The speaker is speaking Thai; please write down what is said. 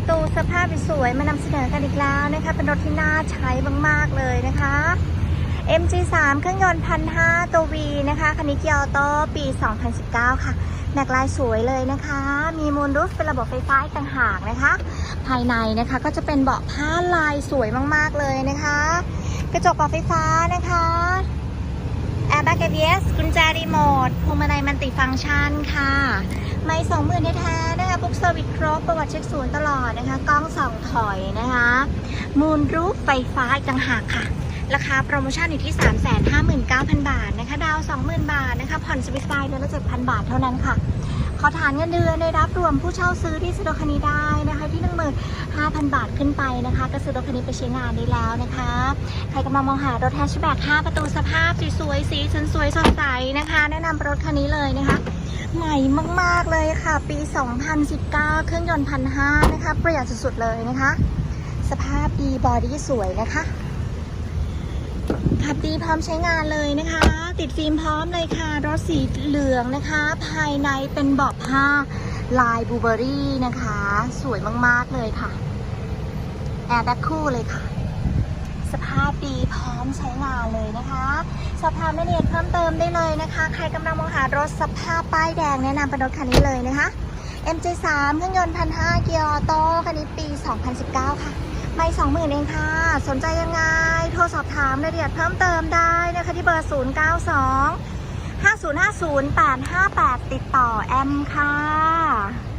ประตูสภาพสวยๆมานำเสนอกันอีกแล้วนะคะ เป็นรถที่น่าใช้มากๆเลยนะคะ MG3 เครื่องยนต์พันห้าตัว V นะคะ คันนี้เกียร์ออโต้ปี 2019 ค่ะแม็กลายสวยเลยนะคะ มีมูลรูฟเป็นระบบไฟฟ้าต่างหากนะคะ ภายในนะคะก็จะเป็นเบาะผ้าลายสวยมากๆเลยนะคะ กระจกปรับไฟฟ้านะคะแอร์แบ็กเอ s กุญแจรีโมทพวงมาลัยมันติฟังก์ชันค่ะ ไม่สองหมื่นแท้ ๆนะคะพวกเซอร์วิสครบประวัติเช็คศูนย์ตลอดนะคะ กล้องสองถอยนะคะ มูลรูฟไฟฟ้าอีกต่างหากค่ะ ราคาโปรโมชั่นอยู่ที่ 359,000 บาทนะคะ ดาว 20,000 บาทนะคะ ผ่อนสวิสไฟเดือนละ 7,000 บาทเท่านั้นค่ะ ขอฐานเงินเดือนได้รับรวมผู้เช่าซื้อที่ซื้อรถคันนี้ได้นะคะ ที่ 15,000 บาทขึ้นไปนะคะก็ซื้อรถคันนี้ไปใช้งานได้แล้วนะคะ ใครกำลังมองหารถแฮชแบ็ก5ประตูสภาพสวยๆสีสันสวยสดใสนะคะ แนะนำรถคันนี้เลยนะคะ ใหม่มากๆเลยค่ะ ปี 2019 เครื่องยนต์พันห้านะคะ ประหยัดสุดๆเลยนะคะ สภาพดีบอดี้สวยนะคะขับดีพร้อมใช้งานเลยนะคะ ติดฟิล์มพร้อมเลยค่ะ รถสีเหลืองนะคะ ภายในเป็นเบาะผ้าลายบูเบอรี่นะคะ สวยมากๆเลยค่ะ แอร์แบ็คคู่เลยค่ะ สภาพดีพร้อมใช้งานเลยนะคะ สอบถามรายละเอียดเพิ่มเติมได้เลยนะคะ ใครกำลังมองหารถสภาพป้ายแดงแนะนำเป็นรถคันนี้เลยนะคะ MJ3 เครื่องยนต์พันห้าเกียร์ออโต้คันนี้ปี 2019 ค่ะไม่สองหมื่นเองค่ะ สนใจยังไง โทรสอบถามรายละเอียดเพิ่มเติมได้นะคะที่เบอร์ 092 5050 858 ติดต่อแอมค่ะ